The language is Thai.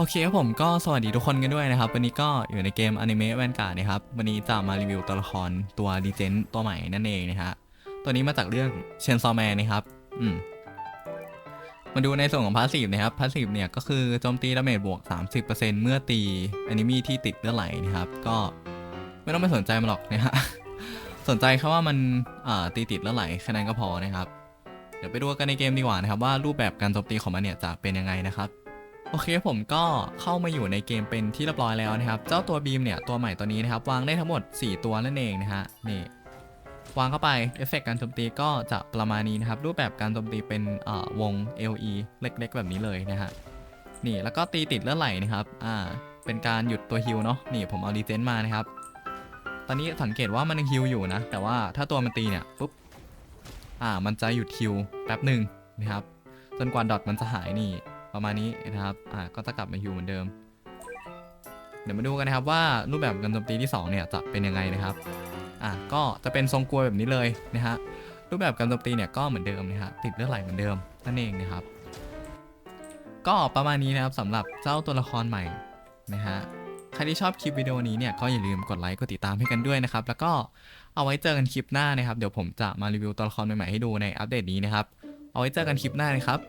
โอเคครับผมก็สวัสดีทุกคนกันด้วยนะครับ วันนี้ก็อยู่ในเกมอนิเมะแวนการ์ดนะครับ วันนี้จะมารีวิวตัวละครตัวดีเจนตัวใหม่นั่นเองนะฮะตัวนี้มาจากเรื่องเชนซอแมนนะครับ อืมมาดูในส่วนของพาสซีฟนะครับพาสซีฟเนี่ยก็คือโจมตีดาเมจบวก 30%เมื่อตีแอนิมีที่ติดเลือดไหลนะครับ ก็ไม่ต้องไปสนใจมันหรอกนะฮะสนใจแค่ว่ามันตีติดเลือดไหลแค่นั้นก็พอนะครับ เดี๋ยวไปดูกันในเกมดีกว่านะครับว่ารูปแบบการโจมตีของมันเนี่ยจะเป็นยังไงนะครับ โอเคผมก็เข้ามาอยู่ในเกมเป็นที่เรียบร้อยแล้วนะครับ เจ้าตัวบีมเนี่ยตัวใหม่ตัวนี้นะครับ วางได้ทั้งหมด 4 ตัวนั่นเองนะฮะนี่วางเข้าไปเอฟเฟกต์การโจมตีก็จะประมาณนี้นะครับ รูปแบบการโจมตีเป็นเอ่อวง LE เล็ก ๆ แบบนี้เลยนะฮะนี่แล้วก็ตีติดเลือดไหลนะครับอ่าเป็นการหยุดตัวฮิวเนาะนี่ผมเอาดีเจนมานะครับ ตอนนี้สังเกตว่ามันยังฮิวอยู่นะ แต่ว่าถ้าตัวมันตีเนี่ยปุ๊บอ่ามันจะหยุดฮิวแป๊บหนึ่งนะครับจนกว่าดอทมันจะหายนี่ ประมาณนี้นะครับ อ่า ก็จะกลับมาฮิวเหมือนเดิม เดี๋ยวมาดูกันนะครับว่ารูปแบบการโจมตีที่ 2 เนี่ยจะเป็นยังไงนะครับ อ่า ก็จะเป็นทรงกลวยแบบนี้เลยนะฮะ รูปแบบการโจมตีเนี่ยก็เหมือนเดิมนะฮะ ติดเลือดไหลเหมือนเดิมนั่นเองนะครับ ก็ประมาณนี้นะครับสำหรับเจ้าตัวละครใหม่นะฮะ ใครที่ชอบคลิปวิดีโอนี้เนี่ยก็อย่าลืมกดไลค์กดติดตามให้กันด้วยนะครับ แล้วก็เอาไว้เจอกันคลิปหน้านะครับ เดี๋ยวผมจะมารีวิวตัวละครใหม่ๆให้ดูในอัปเดตนี้นะครับ เอาไว้เจอกันคลิปหน้านะครับ